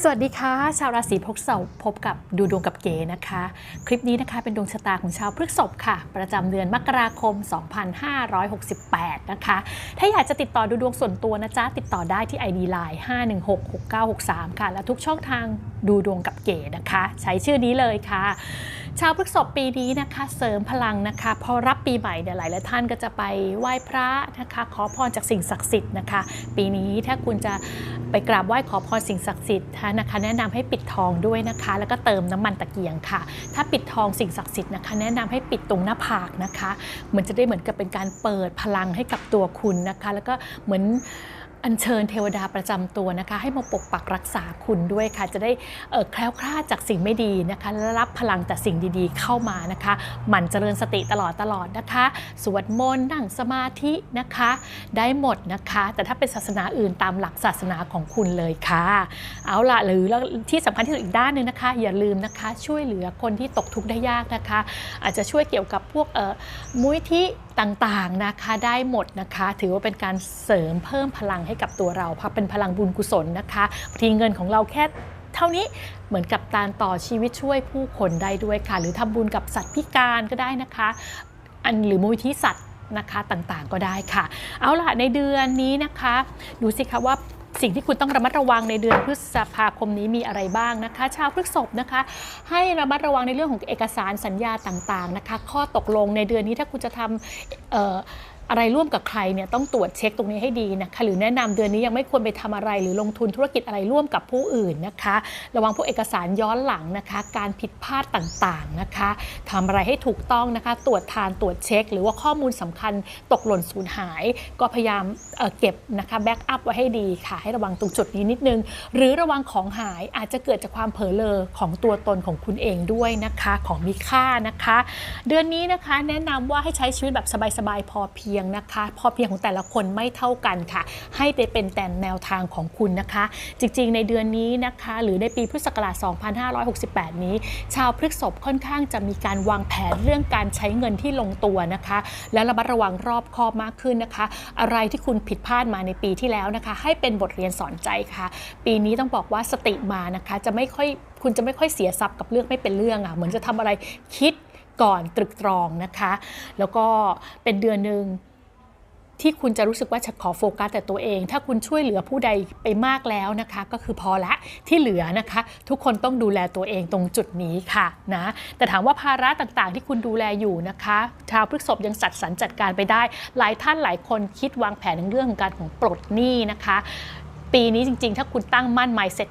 สวัสดีค่ะ ชาวราศีพฤษภพบกับดูดวงกับเก๋นะคะ คลิปนี้นะคะเป็นดวงชะตาของชาวพฤษภค่ะ ประจำเดือนมกราคม 2568 นะคะ ถ้าอยากจะติดต่อดูดวงส่วนตัวนะจ๊ะ ติดต่อได้ที่ ID Line 5166963 ค่ะ และทุกช่องทางดูดวงกับเก๋นะคะ ใช้ชื่อนี้เลยค่ะชาวพฤษภปีนี้นะคะเสริมพลังนะคะ พอรับปีใหม่เนี่ยหลายหลายท่านก็จะไปไหว้พระนะคะ ขอพรจากสิ่งศักดิ์สิทธิ์นะคะ ปีนี้ถ้าคุณจะไปกราบไหว้ขอพรสิ่งศักดิ์สิทธิ์นะคะ แนะนำให้ปิดทองด้วยนะคะ แล้วก็เติมน้ำมันตะเกียงค่ะ ถ้าปิดทองสิ่งศักดิ์สิทธิ์นะคะ แนะนำให้ปิดตรงหน้าผากนะคะ เหมือนจะได้เหมือนกับเป็นการเปิดพลังให้กับตัวคุณนะคะ แล้วก็เหมือน อัญเชิญเทวดาประจำตัวนะคะ ให้มาปกปักรักษาคุณด้วยค่ะ จะได้เแคล้วคลาดจากสิ่งไม่ดีนะคะและรับพลังจากสิ่งดีๆ เข้ามานะคะหมั่นเจริญสติตลอดตลอดนะคะ สวดมนต์นั่งสมาธินะคะ ได้หมดนะคะ แต่ถ้าเป็นศาสนาอื่นตามหลักศาสนาของคุณเลยค่ะ เอาล่ะหรือที่สำคัญที่สุดอีกด้านหนึ่งนะคะ อย่าลืมนะคะช่วยเหลือคนที่ตกทุกข์ได้ยากนะคะ อาจจะช่วยเกี่ยวกับพวกมุ้ยที่ต่างๆนะคะได้หมดนะคะ ถือว่าเป็นการเสริมเพิ่มพลังให้กับตัวเราเพราะเป็นพลังบุญกุศลนะคะทีเงินของเราแค่เท่านี้เหมือนกับการต่อชีวิตช่วยผู้คนได้ด้วยค่ะ หรือทำบุญกับสัตว์พิการก็ได้นะคะ อันหรือมูลที่สัตว์นะคะต่างๆก็ได้ค่ะ เอาล่ะในเดือนนี้นะคะ ดูสิคะว่า สิ่งที่คุณต้องระมัดระวังในเดือนพฤษภาคมนี้มีอะไรบ้างนะคะ ชาวพฤษภนะคะ ให้ระมัดระวังในเรื่องของเอกสารสัญญาต่างๆนะคะ ข้อตกลงในเดือนนี้ถ้าคุณจะทำ อะไรร่วมกับใครเนี่ยต้องตรวจเช็คตรงนี้ให้ดีนะคะหรือแนะนำเดือนนี้ยังไม่ควรไปทำอะไร หรือลงทุนธุรกิจอะไรร่วมกับผู้อื่นนะคะ ระวังพวกเอกสารย้อนหลังนะคะ การผิดพลาดต่างๆนะคะทำอะไรให้ถูกต้องนะคะ ตรวจทานตรวจเช็ค หรือว่าข้อมูลสำคัญตกหล่นสูญหาย ก็พยายามเเก็บนะคะแบ็กอัพไว้ให้ดีค่ะ ให้ระวังตรงจุดนี้นิดนึง หรือระวังของหายอาจจะเกิดจากความเผลอเลอของตัวตนของคุณเองด้วยนะคะ ของมีค่านะคะ เดือนนี้นะคะแนะนำว่าให้ใช้ชีวิตแบบสบายๆพอเพียงียงนะคะ พอเพียงของแต่ละคนไม่เท่ากันค่ะ ให้ไปเป็นแต่แนวทางของคุณนะคะ จริงๆ ในเดือนนี้นะคะ หรือในปีพุทธศักราช 2568 นี้ ชาวพฤกษภค่อนข้างจะมีการวางแผนเรื่องการใช้เงินที่ลงตัวนะคะ และระมัดระวังรอบคอบมากขึ้นนะคะ อะไรที่คุณผิดพลาดมาในปีที่แล้วนะคะ ให้เป็นบทเรียนสอนใจค่ะ ปีนี้ต้องบอกว่าสติมานะคะ จะไม่ค่อยคุณจะไม่ค่อยเสียทรัพย์กับเรื่องไม่เป็นเรื่องอะ เหมือนจะทำอะไรคิด ก่อนตรึกตรองนะคะ แล้วก็เป็นเดือนหนึ่งที่คุณจะรู้สึกว่าจะขอโฟกัสแต่ตัวเอง ถ้าคุณช่วยเหลือผู้ใดไปมากแล้วนะคะ ก็คือพอละที่เหลือนะคะ ทุกคนต้องดูแลตัวเองตรงจุดนี้ค่ะนะแต่ถามว่าภาระต่างๆ ที่คุณดูแลอยู่นะคะ ชาวพฤกษภยังจัดสรรจัดการไปได้ หลายท่านหลายคนคิดวางแผนในเรื่องของการของปลดหนี้นะคะ ปีนี้จริงๆ ถ้าคุณตั้งมั่น mindset